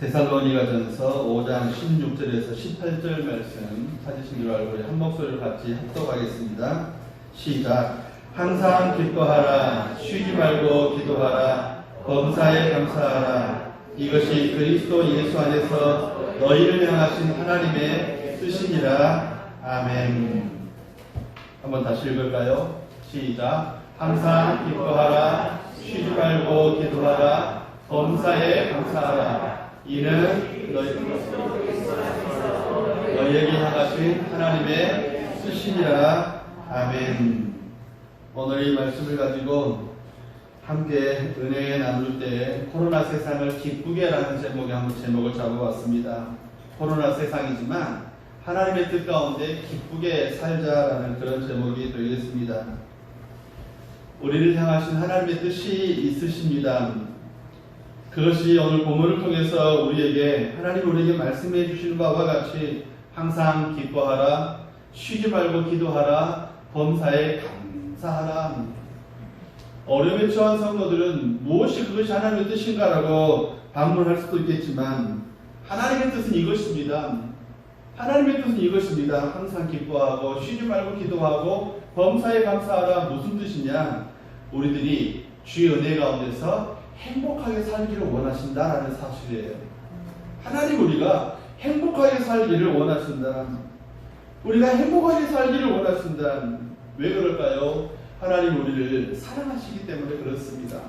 데살로니가전서 5장 16절에서 18절 말씀 찾으신 줄 알고 한 목소리를 같이 합독하겠습니다. 시작. 항상 기뻐하라. 쉬지 말고 기도하라. 범사에 감사하라. 이것이 그리스도 예수 안에서 너희를 향하신 하나님의 뜻이니라. 아멘. 한번 다시 읽을까요? 시작. 항상 기뻐하라. 쉬지 말고 기도하라. 범사에 감사하라. 이는 너희, 너희에게 향하신 하나님의 뜻이니라. 아멘. 오늘 이 말씀을 가지고 함께 은혜 나눌 때 코로나 세상을 기쁘게라는 제목의 한번 제목을 잡아봤습니다. 코로나 세상이지만 하나님의 뜻 가운데 기쁘게 살자라는 그런 제목이 되겠습니다. 우리를 향하신 하나님의 뜻이 있으십니다. 그것이 오늘 본문을 통해서 우리에게 하나님 우리에게 말씀해 주시는 바와 같이 항상 기뻐하라 쉬지 말고 기도하라 범사에 감사하라 어려움에 처한 성도들은 무엇이 그것이 하나님의 뜻인가라고 반문할 수도 있겠지만 하나님의 뜻은 이것입니다. 하나님의 뜻은 이것입니다. 항상 기뻐하고 쉬지 말고 기도하고 범사에 감사하라 무슨 뜻이냐? 우리들이 주의 은혜 가운데서 행복하게 살기를 원하신다라는 사실이에요. 하나님 우리가 행복하게 살기를 원하신다. 우리가 행복하게 살기를 원하신다. 왜 그럴까요? 하나님 우리를 사랑하시기 때문에 그렇습니다.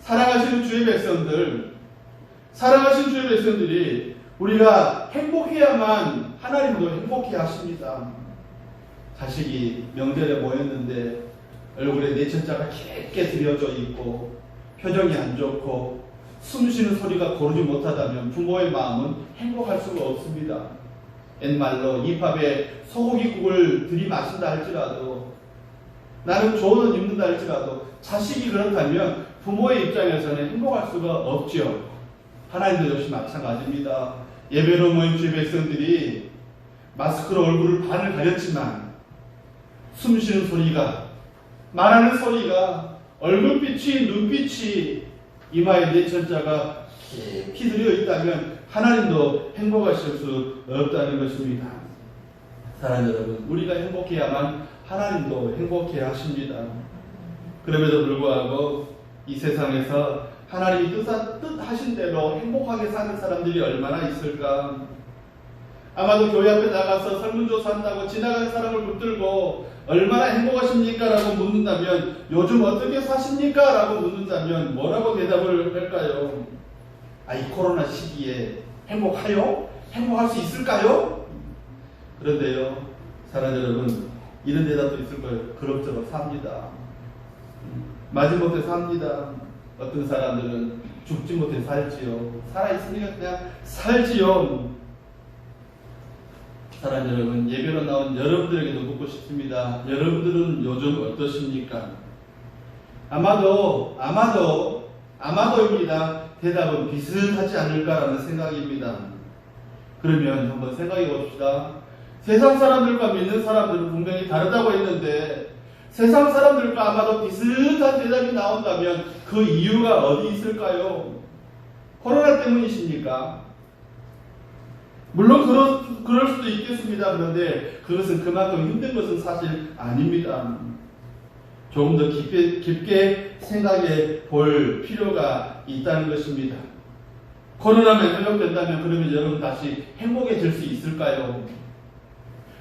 사랑하시는 주의 백성들, 사랑하시는 주의 백성들이 우리가 행복해야만 하나님도 행복해 하십니다. 자식이 명절에 모였는데 얼굴에 내 천자가 깊게 들여져 있고 표정이 안 좋고 숨 쉬는 소리가 고르지 못하다면 부모의 마음은 행복할 수가 없습니다. 옛말로 입밥에 소고기국을 들이마신다 할지라도 나는 좋은 옷 입는다 할지라도 자식이 그렇다면 부모의 입장에서는 행복할 수가 없죠. 하나님도 역시 마찬가지입니다. 예배로 모인 주의 백성들이 마스크로 얼굴을 반을 가렸지만 숨 쉬는 소리가 말하는 소리가 얼굴빛이 눈빛이 이마에 내천자가 깊이 들여 있다면 하나님도 행복하실 수 없다는 것입니다. 사랑 여러분, 우리가 행복해야만 하나님도 행복해 하십니다. 그럼에도 불구하고 이 세상에서 하나님이 뜻하, 뜻하신 대로 행복하게 사는 사람들이 얼마나 있을까? 아마도 교회 앞에 나가서 설문조사 한다고 지나가는 사람을 붙들고 얼마나 행복하십니까? 라고 묻는다면 요즘 어떻게 사십니까? 라고 묻는다면 뭐라고 대답을 할까요? 아, 이 코로나 시기에 행복하요? 행복할 수 있을까요? 그런데요, 사랑 여러분, 이런 대답도 있을 거예요. 그럭저럭 삽니다. 마지못해 삽니다. 어떤 사람들은 죽지 못해 살지요. 살아있으니까 그냥 살지요. 사랑 여러분, 예배로 나온 여러분들에게도 묻고 싶습니다. 여러분들은 요즘 어떠십니까? 아마도, 아마도, 아마도입니다. 대답은 비슷하지 않을까라는 생각입니다. 그러면 한번 생각해 봅시다. 세상 사람들과 믿는 사람들은 분명히 다르다고 했는데 세상 사람들과 아마도 비슷한 대답이 나온다면 그 이유가 어디 있을까요? 코로나 때문이십니까? 물론 그러, 그럴 수도 있겠습니다. 그런데 그것은 그만큼 힘든 것은 사실 아닙니다. 조금 더 깊게, 깊게 생각해 볼 필요가 있다는 것입니다. 코로나가 회복된다면 그러면 여러분 다시 행복해질 수 있을까요?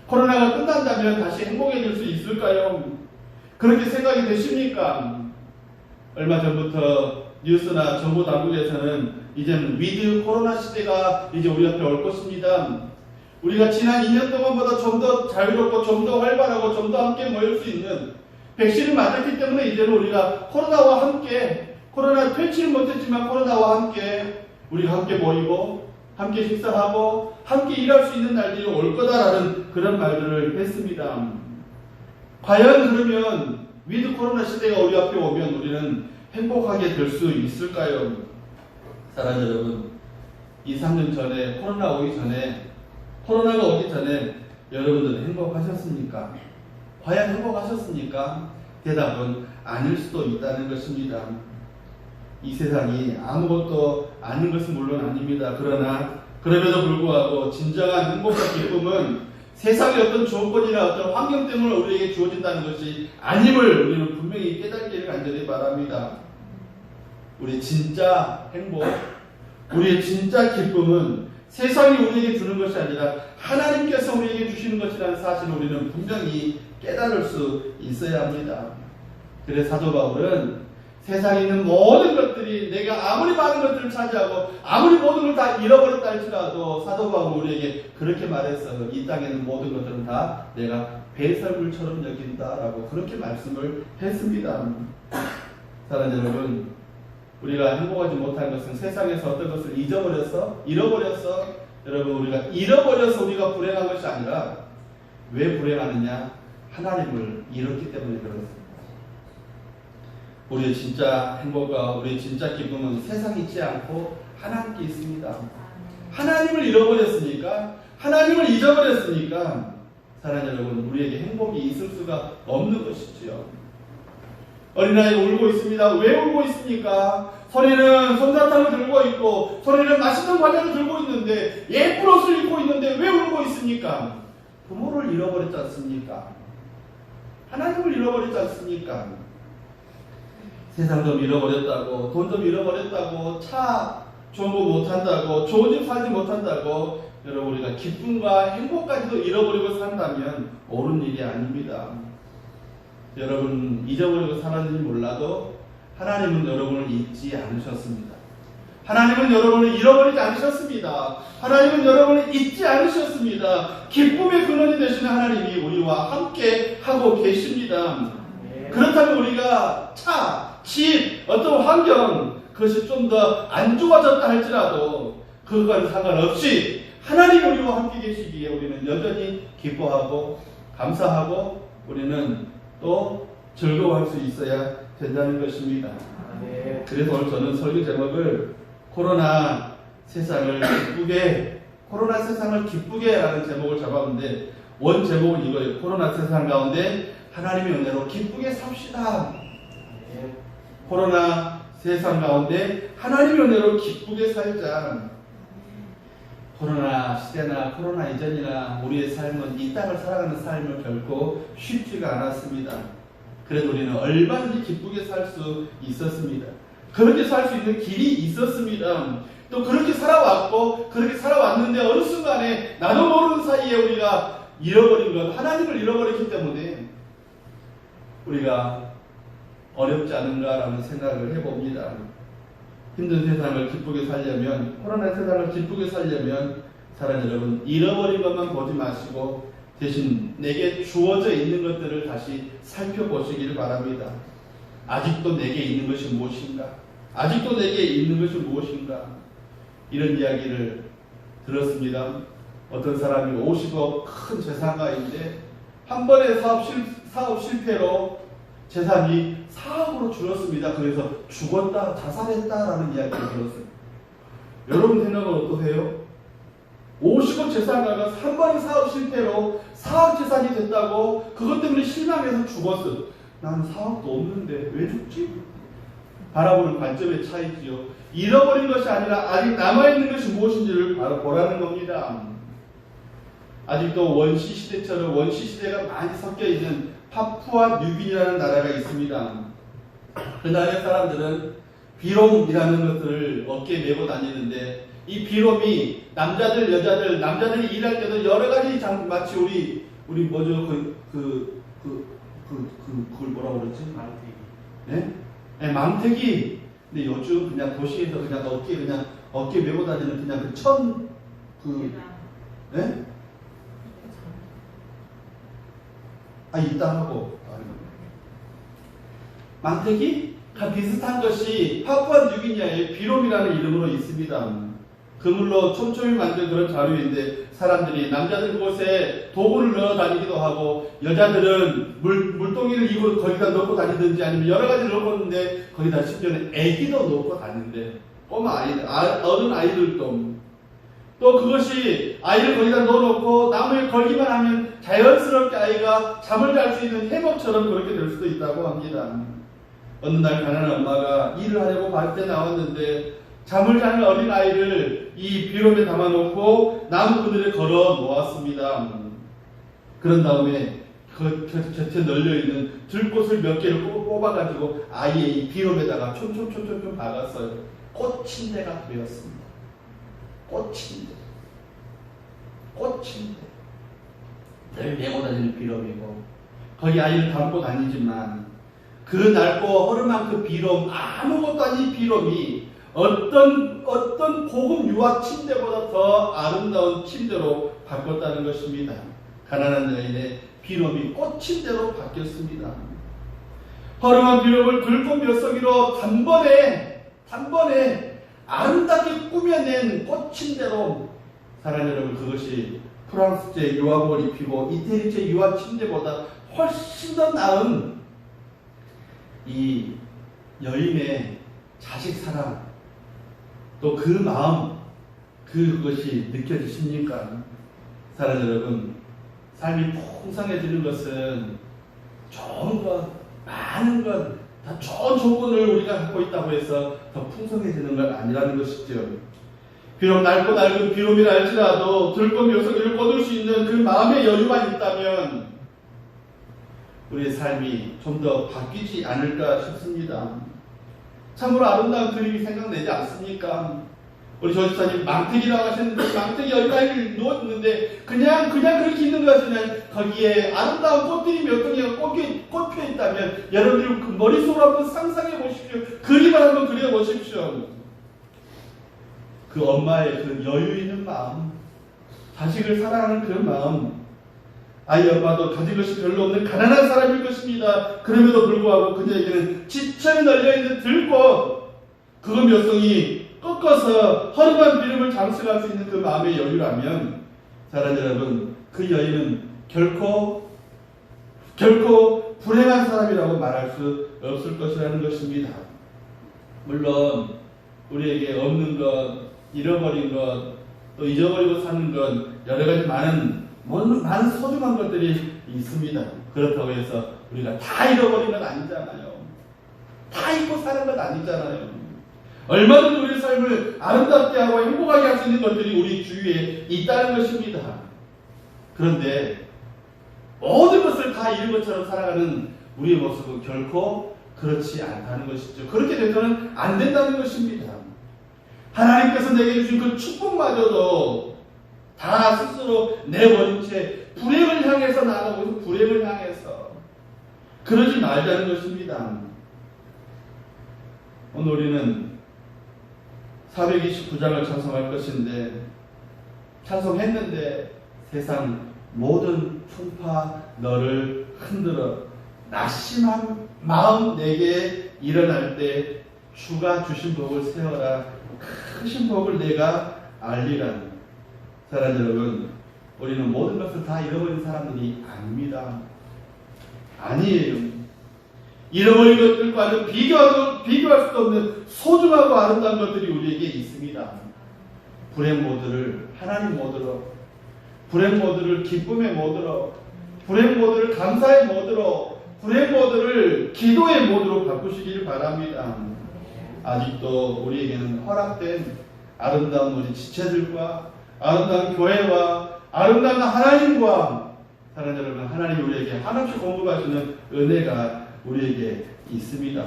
코로나가 끝난다면 다시 행복해질 수 있을까요? 그렇게 생각이 되십니까? 얼마 전부터 뉴스나 정부 당국에서는 이제는 위드 코로나 시대가 이제 우리 앞에 올 것입니다. 우리가 지난 2년 동안보다 좀 더 자유롭고 좀 더 활발하고 좀 더 함께 모일 수 있는 백신을 맞았기 때문에 이제는 우리가 코로나와 함께 코로나 퇴치를 못했지만 코로나와 함께 우리가 함께 모이고 함께 식사하고 함께 일할 수 있는 날들이 올 거다라는 그런 말들을 했습니다. 과연 그러면 위드 코로나 시대가 우리 앞에 오면 우리는 행복하게 될 수 있을까요? 사랑 여러분, 2, 3년 전에 코로나 오기 전에 코로나가 오기 전에 여러분들은 행복하셨습니까? 과연 행복하셨습니까? 대답은 아닐 수도 있다는 것입니다. 이 세상이 아무것도 않는 것은 물론 아닙니다. 그러나 그럼에도 불구하고 진정한 행복과 기쁨은 세상의 어떤 조건이나 어떤 환경 때문에 우리에게 주어진다는 것이 아님을 우리는 분명히 깨닫기를 간절히 바랍니다. 우리 진짜 행복, 우리의 진짜 기쁨은 세상이 우리에게 주는 것이 아니라 하나님께서 우리에게 주시는 것이라는 사실을 우리는 분명히 깨달을 수 있어야 합니다. 그래서 사도 바울은 세상에 있는 모든 것들이 내가 아무리 많은 것들을 차지하고 아무리 모든 걸 다 잃어버렸다 할지라도 사도 바울 우리에게 그렇게 말했어. 이 땅에 있는 모든 것들은 다 내가 배설물처럼 여긴다라고 그렇게 말씀을 했습니다. 사랑하는 여러분, 우리가 행복하지 못한 것은 세상에서 어떤 것을 잊어버려서 잃어버려서 여러분 우리가 잃어버려서 우리가 불행한 것이 아니라 왜 불행하느냐? 하나님을 잃었기 때문에 그렇습니다. 우리의 진짜 행복과 우리의 진짜 기쁨은 세상에 있지 않고 하나님께 있습니다. 하나님을 잃어버렸으니까 하나님을 잊어버렸으니까 사랑하는 여러분 우리에게 행복이 있을 수가 없는 것이지요. 어린아이 울고 있습니다. 왜 울고 있습니까? 소리는 솜사탕을 들고 있고 소리는 맛있는 과자를 들고 있는데 예쁜 옷을 입고 있는데 왜 울고 있습니까? 부모를 잃어버렸지 않습니까? 하나님을 잃어버렸지 않습니까? 세상 좀 잃어버렸다고 돈 좀 잃어버렸다고 차거 못한다고 좋은 집 살지 못한다고 여러분 우리가 기쁨과 행복까지도 잃어버리고 산다면 옳은 일이 아닙니다. 여러분 잊어버리고 살았는지 몰라도 하나님은 여러분을 잊지 않으셨습니다. 하나님은 여러분을 잃어버리지 않으셨습니다. 하나님은 여러분을 잊지 않으셨습니다. 기쁨의 근원이 되시는 하나님이 우리와 함께 하고 계십니다. 그렇다면 우리가 차, 집, 어떤 환경 그것이 좀 더 안 좋아졌다 할지라도 그것과는 상관없이 하나님 우리와 함께 계시기에 우리는 여전히 기뻐하고 감사하고 우리는 또 즐거워할 수 있어야 된다는 것입니다. 그래서 오늘 저는 설교 제목을 코로나 세상을 기쁘게 코로나 세상을 기쁘게 라는 제목을 잡았는데 원 제목은 이거예요. 코로나 세상 가운데 하나님의 은혜로 기쁘게 삽시다. 코로나 세상 가운데 하나님의 은혜로 기쁘게 살자. 코로나 시대나 코로나 이전이나 우리의 삶은 이 땅을 살아가는 삶은 결코 쉽지가 않았습니다. 그래도 우리는 얼마든지 기쁘게 살 수 있었습니다. 그렇게 살 수 있는 길이 있었습니다. 또 그렇게 살아왔고 그렇게 살아왔는데 어느 순간에 나도 모르는 사이에 우리가 잃어버린 것 하나님을 잃어버렸기 때문에 우리가 어렵지 않은가라는 생각을 해봅니다. 힘든 세상을 기쁘게 살려면 코로나 세상을 기쁘게 살려면 사랑 여러분 잃어버린 것만 보지 마시고 대신 내게 주어져 있는 것들을 다시 살펴보시기를 바랍니다. 아직도 내게 있는 것이 무엇인가? 아직도 내게 있는 것이 무엇인가? 이런 이야기를 들었습니다. 어떤 사람이 50억 큰 재산가인데 한 번의 사업, 실, 사업 실패로 재산이 4억으로 줄었습니다. 그래서 죽었다, 자살했다라는 이야기를 들었어요. 여러분 생각은 어떠세요? 50억 재산가가 한 번의 사업 실패로 4억 재산이 됐다고 그것 때문에 실망해서 죽었어. 나는 4억도 없는데 왜 죽지? 바라보는 관점의 차이지요. 잃어버린 것이 아니라 아직 남아있는 것이 무엇인지를 바로 보라는 겁니다. 아직도 원시 시대처럼 원시 시대가 많이 섞여 있는 파푸아 뉴기니라는 나라가 있습니다. 그 나라의 사람들은 비롬이라는 것들을 어깨에 메고 다니는데 이 비롬이 남자들 여자들 남자들이 일할 때도 여러 가지 장 마치 우리 우리 뭐죠 그그그 그, 그, 그, 그, 그 걸 뭐라고 그러지? 망태기. 네? 네, 망태기. 근데 요즘 그냥 도시에서 그냥 어깨 그냥 어깨 메고 다니는 그냥 그천그 네? 아 있다 하고 망태기? 비슷한 것이 파푸아 뉴기니아의 비롬이라는 이름으로 있습니다. 그물로 촘촘히 만든 그런 자루인데 사람들이 남자들 그곳에 도구를 넣어 다니기도 하고 여자들은 물, 물동이를 이고 거기다 넣고 다니든지 아니면 여러 가지를 넣고 있는데 거기다 심지어는 애기도 넣고 다니는데 꼬마 아이들, 아, 어른 아이들도. 또 그것이 아이를 거기다 넣어놓고 나무에 걸기만 하면 자연스럽게 아이가 잠을 잘 수 있는 해먹처럼 그렇게 될 수도 있다고 합니다. 어느 날 가난한 엄마가 일을 하려고 밭에 나왔는데 잠을 자는 어린 아이를 이 비롬에 담아놓고 나무 그늘에 걸어 놓았습니다. 그런 다음에 그 곁에 널려 있는 들꽃을 몇 개를 뽑- 뽑아가지고 아이의 이 비롬에다가 촌촌촌촌촌 박았어요. 꽃침대가 되었습니다. 꽃침대. 꽃침대. 늘 메고 다니는 비롬이고 거기 아이를 담고 다니지만 그 낡고 허름한 그 비롬 아무것도 아닌 비롬이 어떤 어떤 고급 유아 침대보다 더 아름다운 침대로 바꿨다는 것입니다. 가난한 여인의 비롬이 꽃 침대로 바뀌었습니다. 허름한 비롬을 들고 몇 석이로 단번에 단번에 아름답게 꾸며낸 꽃 침대로 사랑하는 여러분 그것이 프랑스제 유아복을 입히고 이태리제 유아 침대보다 훨씬 더 나은 이 여인의 자식 사랑 또 그 마음 그것이 느껴지십니까? 사랑 여러분 삶이 풍성해지는 것은 좋은 것 많은 것다 좋은 조건을 우리가 갖고 있다고 해서 더 풍성해지는 건 아니라는 것이죠. 비록 낡고 낡은 비롬이라 할지라도 들고 묘석을 거둘 수 있는 그 마음의 여유만 있다면 우리의 삶이 좀 더 바뀌지 않을까 싶습니다. 참으로 아름다운 그림이 생각나지 않습니까? 우리 조지사님 망태기라고 하셨는데 망태기 어린아이를 누웠는데 그냥 그냥 그렇게 있는 것은 거기에 아름다운 꽃들이 몇 동이가 꽃이 꽃피어 있다면 여러분들 그 머릿속으로 한번 상상해 보십시오. 그림을 한번 그려 보십시오. 그 엄마의 그 여유 있는 마음, 자식을 사랑하는 그 마음, 아이 엄마도 가진 것이 별로 없는 가난한 사람일 것입니다. 그럼에도 불구하고 그녀에게는 지천이 널려있는 그거 몇 송이 꺾어서 허름한 비름을 장식할 수 있는 그 마음의 여유라면, 사랑 여러분, 그 여인은 결코, 결코 불행한 사람이라고 말할 수 없을 것이라는 것입니다. 물론, 우리에게 없는 것, 잃어버린 것, 또 잊어버리고 사는 것, 여러 가지 많은, 많은 소중한 것들이 있습니다. 그렇다고 해서 우리가 다 잃어버린 건 아니잖아요. 다 잊고 사는 건 아니잖아요. 얼마든지 우리 삶을 아름답게 하고 행복하게 할 수 있는 것들이 우리 주위에 있다는 것입니다. 그런데 모든 것을 다 잃은 것처럼 살아가는 우리의 모습은 결코 그렇지 않다는 것이죠. 그렇게 돼서는 안 된다는 것입니다. 하나님께서 내게 주신 그 축복마저도 다 스스로 내버린 채 불행을 향해서 나가고 불행을 향해서 그러지 말자는 것입니다. 오늘 우리는 429장을 찬송할 것인데 찬송했는데 세상 모든 풍파 너를 흔들어 낙심한 마음 내게 일어날 때 주가 주신 복을 세워라 크신 복을 내가 알리라 사랑 여러분 우리는 모든 것을 다 잃어버린 사람들이 아닙니다 아니에요 잃어버린 것들과는 비교하고, 비교할 수도 없는 소중하고 아름다운 것들이 우리에게 있습니다. 불행 모드를 하나님 모드로, 불행 모드를 기쁨의 모드로, 불행 모드를 감사의 모드로, 불행 모드를 기도의 모드로 바꾸시길 바랍니다. 아직도 우리에게는 허락된 아름다운 우리 지체들과 아름다운 교회와 아름다운 하나님과 사랑 여러분 하나님 우리에게 한없이 공급하시는 은혜가 우리에게 있습니다.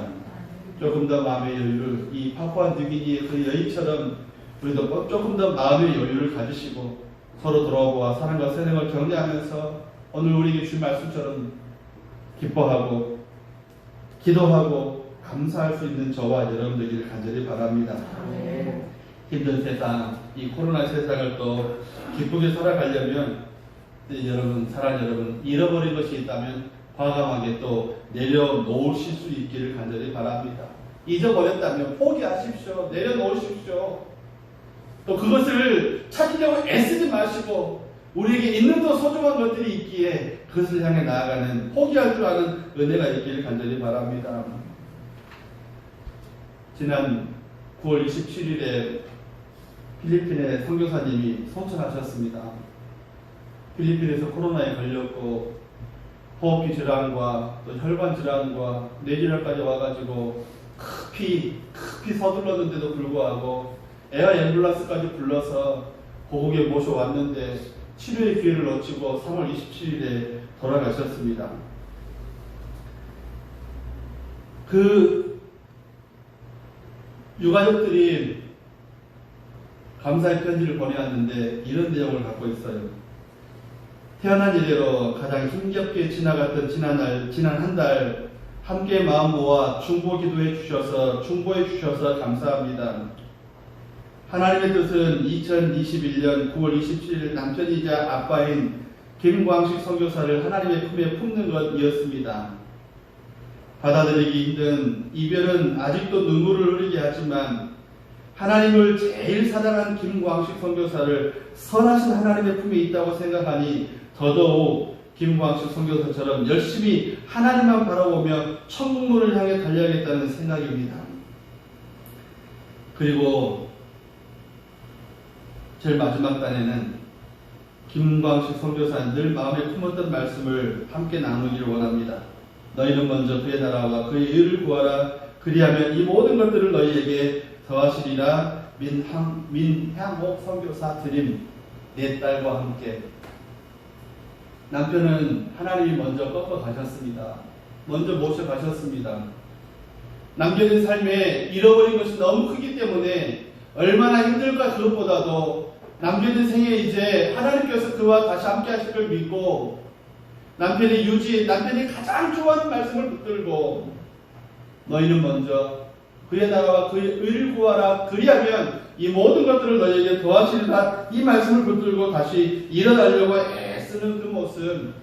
조금 더 마음의 여유를 이 파푸아 뉴기니의 그 여인처럼 우리도 조금 더 마음의 여유를 가지시고 서로 돌아오고 사랑과 세상을 격려하면서 오늘 우리에게 준 말씀처럼 기뻐하고 기도하고 감사할 수 있는 저와 여러분들에게 간절히 바랍니다. 힘든 세상, 이 코로나 세상을 또 기쁘게 살아가려면 네, 여러분, 사랑 여러분, 잃어버린 것이 있다면 과감하게 또 내려놓으실 수 있기를 간절히 바랍니다. 잊어버렸다면 포기하십시오. 내려놓으십시오. 또 그것을 찾으려고 애쓰지 마시고 우리에게 있는 더 소중한 것들이 있기에 그것을 향해 나아가는 포기할 줄 아는 은혜가 있기를 간절히 바랍니다. 지난 9월 27일에 필리핀의 선교사님이 소천하셨습니다. 필리핀에서 코로나에 걸렸고 호흡기 질환과 또 혈관 질환과 뇌질환까지 와가지고 급히 급히 서둘렀는데도 불구하고 에어 앰뷸런스까지 불러서 고국에 모셔왔는데 치료의 기회를 놓치고 3월 27일에 돌아가셨습니다. 그 유가족들이 감사의 편지를 보내왔는데 이런 내용을 갖고 있어요. 태어난 이래로 가장 힘겹게 지나갔던 지난날, 지난 한 달 함께 마음 모아 중보 기도해 주셔서 중보해 주셔서 감사합니다. 하나님의 뜻은 2021년 9월 27일 남편이자 아빠인 김광식 선교사를 하나님의 품에 품는 것이었습니다. 받아들이기 힘든 이별은 아직도 눈물을 흐르게 하지만 하나님을 제일 사랑한 김광식 선교사를 선하신 하나님의 품에 있다고 생각하니 더더욱 김광식 선교사처럼 열심히 하나님만 바라보며 천국문을 향해 달려야겠다는 생각입니다. 그리고 제일 마지막 단에는 김광식 선교사 늘 마음에 품었던 말씀을 함께 나누기를 원합니다. 너희는 먼저 그의 나라와 그의 의를 구하라. 그리하면 이 모든 것들을 너희에게 더하시리라. 민향, 민향옥 선교사 드림 내 딸과 함께 남편은 하나님이 먼저 꺾어 가셨습니다. 먼저 모셔 가셨습니다. 남겨진 삶에 잃어버린 것이 너무 크기 때문에 얼마나 힘들까 그것보다도 남겨진 생에 이제 하나님께서 그와 다시 함께 하실 걸 믿고 남편의 유지, 남편이 가장 좋아하는 말씀을 붙들고 너희는 먼저 그의 나라와 그의 의를 구하라 그리하면 이 모든 것들을 너희에게 더하시리라 이 말씀을 붙들고 다시 일어나려고 애쓰는 그 모습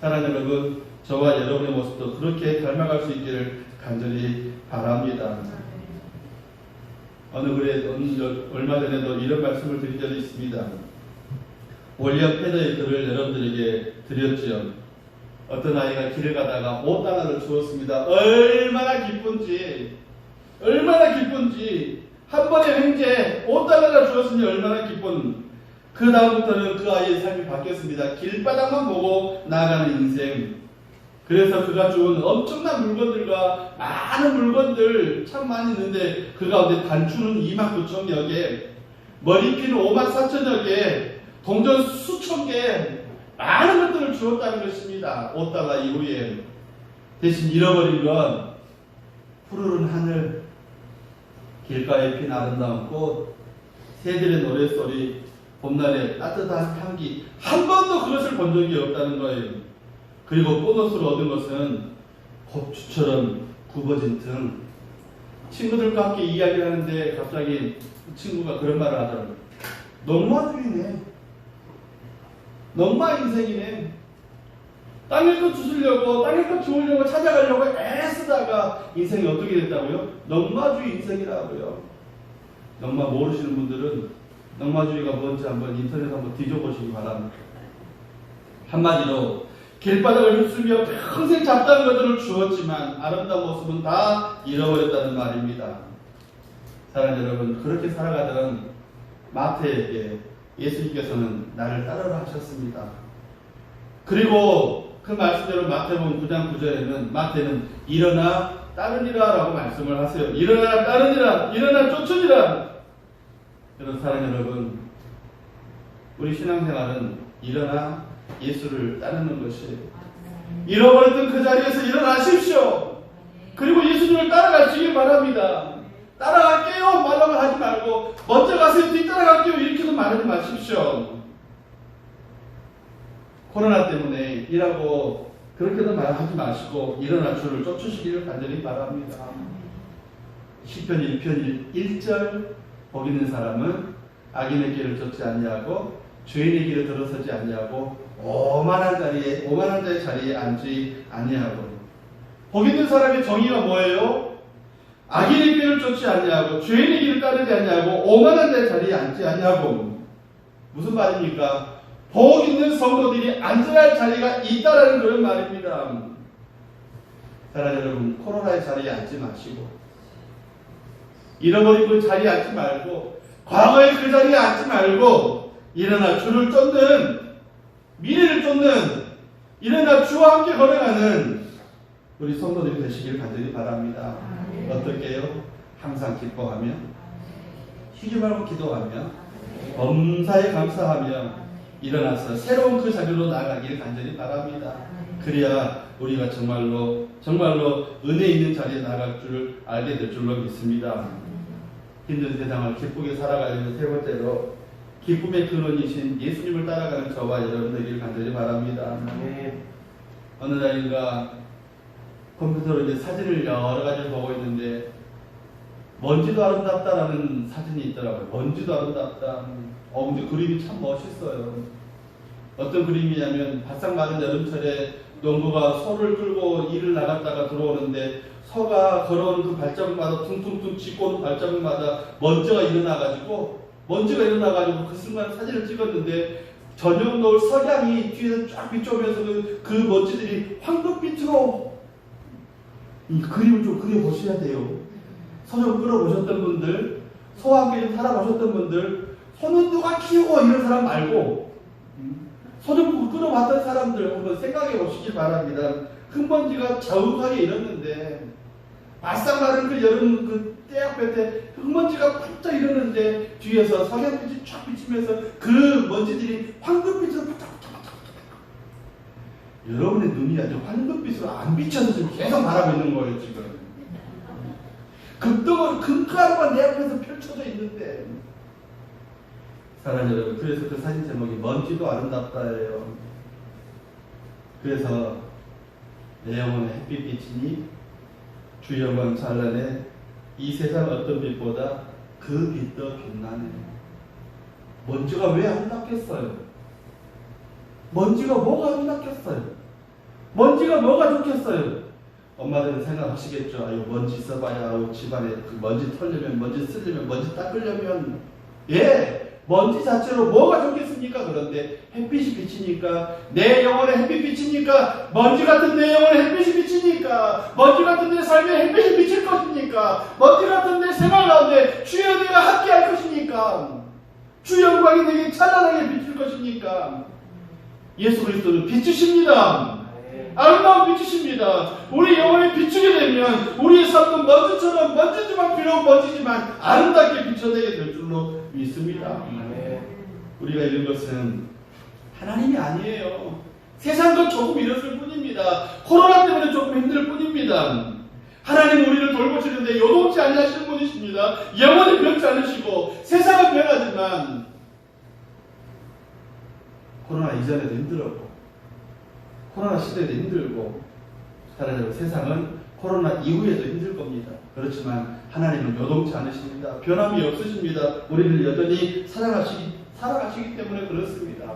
사랑하는 여러분 저와 여러분의 모습도 그렇게 닮아갈 수 있기를 간절히 바랍니다. 어느 글에 얼마 전에도 이런 말씀을 드린 적이 있습니다. 월리엄 패더의 글을 여러분들에게 드렸지요. 어떤 아이가 길을 가다가 5달러를 주었습니다. 얼마나 기쁜지, 얼마나 기쁜지, 한 번의 횡재 5달러가 주었으니 얼마나 기쁜. 그 다음부터는 그 아이의 삶이 바뀌었습니다. 길바닥만 보고 나아가는 인생. 그래서 그가 주은 엄청난 물건들과 많은 물건들 참 많이 있는데 그 가운데 단추는 2만 9천여 개, 머리핀은 5만 4천여 개, 동전 수천 개, 많은 것들을 주었다는 것입니다. 5달러 이후에. 대신 잃어버린 건 푸르른 하늘, 길가에 핀 아름다운 꽃, 새들의 노랫소리, 봄날의 따뜻한 향기, 한 번도 그것을 본 적이 없다는 거예요. 그리고 보너스로 얻은 것은 곱추처럼 굽어진 등. 친구들과 함께 이야기를 하는데 갑자기 친구가 그런 말을 하더라고요. 넉마들이네. 넉마 인생이네. 땅의 것 주시려고, 땅의 것 주우려고 찾아가려고 애쓰다가 인생이 어떻게 됐다고요? 넉마주의 인생이라고요. 넉마 모르시는 분들은 넉마주의가 뭔지 한번 인터넷 한번 뒤져보시기 바랍니다. 한마디로 길바닥을 휩쓸며 평생 잡다한 것들을 주었지만 아름다운 모습은 다 잃어버렸다는 말입니다. 사랑하는 여러분, 그렇게 살아가던 마태에게 예수님께서는 나를 따르라 하셨습니다. 그리고 그 말씀대로 마태복음 9장 9절에는 마태는 일어나 따르니라 라고 말씀을 하세요. 일어나 따르니라, 일어나 쫓으니라. 여러분, 사랑하는 여러분, 우리 신앙생활은 일어나 예수를 따르는 것이 잃어버렸던 그 자리에서 일어나십시오. 그리고 예수님을 따라가시길 바랍니다. 따라갈게요 말라고 하지 말고 먼저 가세요 뒤따라갈게요 이렇게도 말하지 마십시오. 코로나 때문에 일하고 그렇게도 말하지 마시고 일어나 주를 쫓으시기를 간절히 바랍니다. 10편 1편 1절 복 있는 사람은 악인의 길을 쫓지 아니하고 죄인의 길을 들어서지 아니하고 오만한 자리에 오만한 자의 자리에 앉지 아니하고 복 있는 사람의 정의가 뭐예요? 악인의 길을 쫓지 아니하고 죄인의 길을 따르지 아니하고 오만한 자의 자리에 앉지 아니하고 무슨 말입니까? 복 있는 성도들이 앉아야 할 자리가 있다라는 그런 말입니다. 사랑하는 여러분, 코로나의 자리에 앉지 마시고 잃어버린 그 자리에 앉지 말고 과거의 그 자리에 앉지 말고 일어나 주를 쫓는 미래를 쫓는 일어나 주와 함께 걸어가는 우리 성도들이 되시길 간절히 바랍니다. 어떨게요? 항상 기뻐하며 쉬지 말고 기도하며 범사에 감사하며 일어나서 새로운 그 자리로 나아가길 간절히 바랍니다. 그래야 우리가 정말로 정말로 은혜 있는 자리에 나갈 줄 알게 될 줄로 믿습니다. 힘든 세상을 기쁘게 살아가려는 세 번째로 기쁨의 근원이신 예수님을 따라가는 저와 여러분 되기를 간절히 바랍니다. 어느 날인가 컴퓨터로 이제 사진을 여러 가지를 보고 있는데 먼지도 아름답다라는 사진이 있더라고요. 먼지도 아름답다. 어, 근데 그림이 참 멋있어요. 어떤 그림이냐면 바싹 마른 여름철에 농부가 소를 끌고 일을 나갔다가 들어오는데 소가 걸어오는 그 발자국마다 퉁퉁퉁 짚고 오는 발자국마다 먼지가 일어나가지고 먼지가 일어나가지고 그 순간 사진을 찍었는데 저녁 노을 석양이 뒤에서 쫙 비춰오면서 그, 그 먼지들이 황금빛으로 이 그림을 좀 그려보셔야 돼요. 소좀 끌어보셨던 분들, 좀 살아보셨던 분들, 소는 누가 키우고 이런 사람 말고, 소좀 끌어봤던 사람들 한번 생각해 보시기 바랍니다. 흙먼지가 자욱하게 일었는데, 바싹 마른 그 여름 그 때약볕에 흙먼지가 푹쩍 일었는데, 뒤에서 석양빛이 쫙 비치면서 그 먼지들이 황금빛으로 푹쩍푹쩍푹쩍 여러분의 눈이 아주 황금빛으로 안 비쳐서 지금 계속 바라고 있는 거예요, 지금. 금덩어리 금가루가 내 앞에서 펼쳐져 있는데. 사랑하는 여러분 그래서 그 사진 제목이 먼지도 아름답다예요 그래서 내 영혼의 햇빛 비치니 주 영광 찬란해. 이 세상 어떤 빛보다 그 빛도 빛나네. 먼지가 왜 아름답겠어요? 먼지가 뭐가 아름답겠어요 먼지가 뭐가 좋겠어요 엄마들은 생각하시겠죠. 아유 먼지 써봐야 집안에 그 먼지 털려면 먼지 쓸려면 먼지 닦으려면 예 먼지 자체로 뭐가 좋겠습니까? 그런데 햇빛이 비치니까 내 영혼에 햇빛 비치니까 먼지 같은 내 영혼에 햇빛이 비치니까 먼지 같은 내 삶에 햇빛이 비칠 것이니까 먼지 같은 내 생활 가운데 주여 내가 함께할 것이니까 주 영광이 내게 찬란하게 비칠 것이니까 예수 그리스도는 빛이십니다. 아름다운 빛이십니다. 우리 영혼에 비추게 되면 우리의 삶은 먼지처럼 먼지지만 비록 먼지지만 아름답게 비춰내게 될 줄로 믿습니다. 우리가 이런 것은 하나님이 아니에요. 세상도 조금 이랬을 뿐입니다. 코로나 때문에 조금 힘들 뿐입니다. 하나님 우리를 돌보시는데 요동치 아니하시는 분이십니다. 영원히 변치 않으시고 세상은 변하지만 코로나 이전에도 힘들었고 코로나 시대에도 힘들고 사랑하는 세상은 코로나 이후에도 힘들 겁니다. 그렇지만 하나님은 요동치 않으십니다. 변함이 없으십니다. 우리를 여전히 사랑하시기, 사랑하시기 때문에 그렇습니다.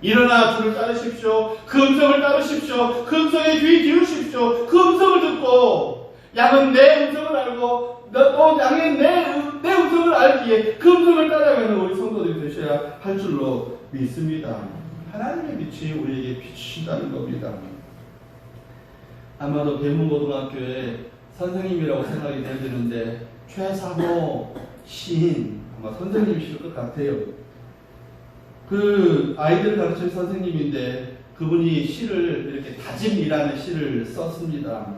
일어나 주를 따르십시오. 그 음성을 따르십시오. 그 음성에 귀 기울십시오. 그 음성을 듣고 양은 내 음성을 알고 또 양의 내, 음- 내 음성을 알기에 그 음성을 따라가는 우리 성도들이 되셔야 할 줄로 믿습니다. 하나님의 빛이 우리에게 비추신다는 겁니다. 아마도 대문고등학교에 선생님이라고 생각이 되는데 최상호 시인 아마 선생님이실 것 같아요. 그 아이들을 가르치는 선생님인데 그분이 시를 이렇게 다짐이라는 시를 썼습니다.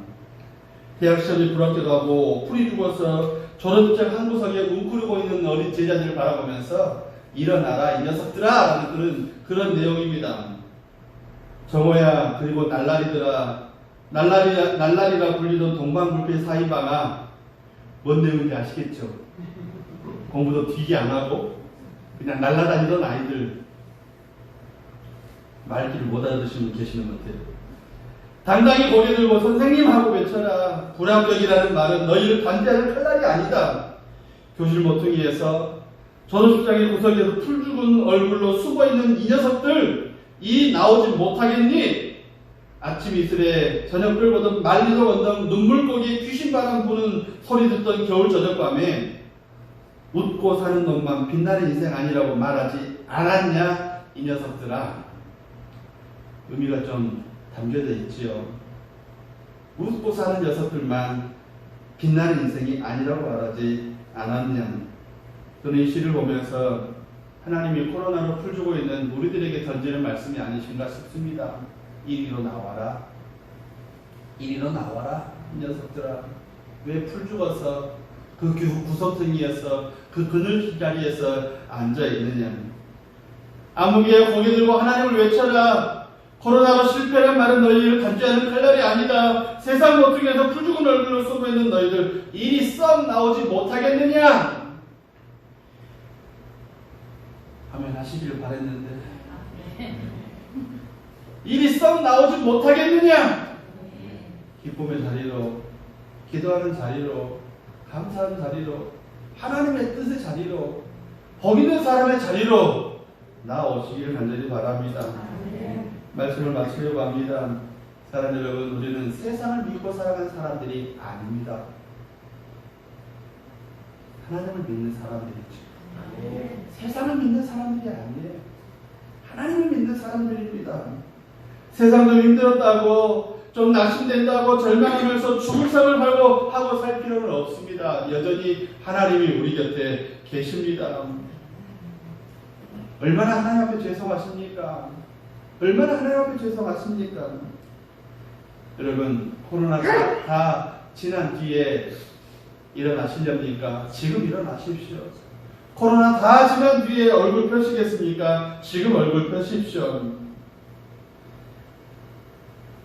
대학 시험이 불합격하고 풀이 죽어서 졸업장 한 구석에 웅크리고 있는 어린 제자들을 바라보면서 일어나라 이 녀석들아 라는 그런 그런 내용입니다. 정호야 그리고 날라리들아 날라리 날라리라 불리던 동방불패 사이방아 뭔 내용인지 아시겠죠? 공부도 되게 안 하고 그냥 날라다니던 아이들 말귀를 못 알아듣시는 분 계시는 것 같아요. 당당히 고개 들고 선생님 하고 외쳐라. 불합격이라는 말은 너희를 반대하는 칼날이 아니다. 교실 모퉁이에서 전호숙장의 구석에서 풀 죽은 얼굴로 숨어 있는 이 녀석들 이 나오지 못하겠니? 아침 이슬에 저녁 끌보던 말리도 언덕 눈물고기에 귀신바람 부는 소리 듣던 겨울 저녁밤에 웃고 사는 놈만 빛나는 인생 아니라고 말하지 않았냐 이 녀석들아 의미가 좀 담겨져 있지요 웃고 사는 녀석들만 빛나는 인생이 아니라고 말하지 않았냐 저는 이 시를 보면서 하나님이 코로나로 풀주고 있는 우리들에게 던지는 말씀이 아니신가 싶습니다. 이리로 나와라. 이리로 나와라 이 녀석들아 왜 풀 죽어서 그 구- 구석탱이에서 그 그늘 자리에서 앉아 있느냐 아무개 고개 들고 하나님을 외쳐라 코로나로 실패한 말은 너희를 간주하는 칼날이 아니다 세상 모퉁이에서 풀 죽은 얼굴로 쏘고 있는 너희들 일이 썩 나오지 못하겠느냐 하면 하시기를 바랬는데 일이 썩 나오지 못하겠느냐 기쁨의 자리로 기도하는 자리로 감사하는 자리로 하나님의 뜻의 자리로 복 있는 사람의 자리로 나오시기를 간절히 바랍니다. 말씀을 마치려고 합니다. 사랑 여러분, 우리는 세상을 믿고 살아가는 사람들이 아닙니다. 하나님을 믿는 사람들이죠. 세상을 믿는 사람들이 아니에요. 하나님을 믿는 사람들입니다. 세상 좀 힘들었다고 좀 낙심된다고 절망하면서 죽을 상을 팔고 하고 살 필요는 없습니다. 여전히 하나님이 우리 곁에 계십니다. 얼마나 하나님 앞에 죄송하십니까? 얼마나 하나님 앞에 죄송하십니까? 여러분 코로나가 다 지난 뒤에 일어나시렵니까? 지금 일어나십시오. 코로나 다 지난 뒤에 얼굴 펴시겠습니까? 지금 얼굴 펴십시오.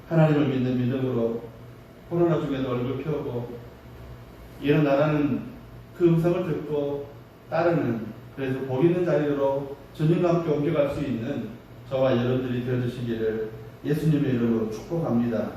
하나님을 믿는 믿음으로 코로나 중에도 얼굴 펴고 일어나라는 그 음성을 듣고 따르는 그래서 복 있는 자리로 주님과 함께 옮겨갈 수 있는 저와 여러분들이 되어주시기를 예수님의 이름으로 축복합니다.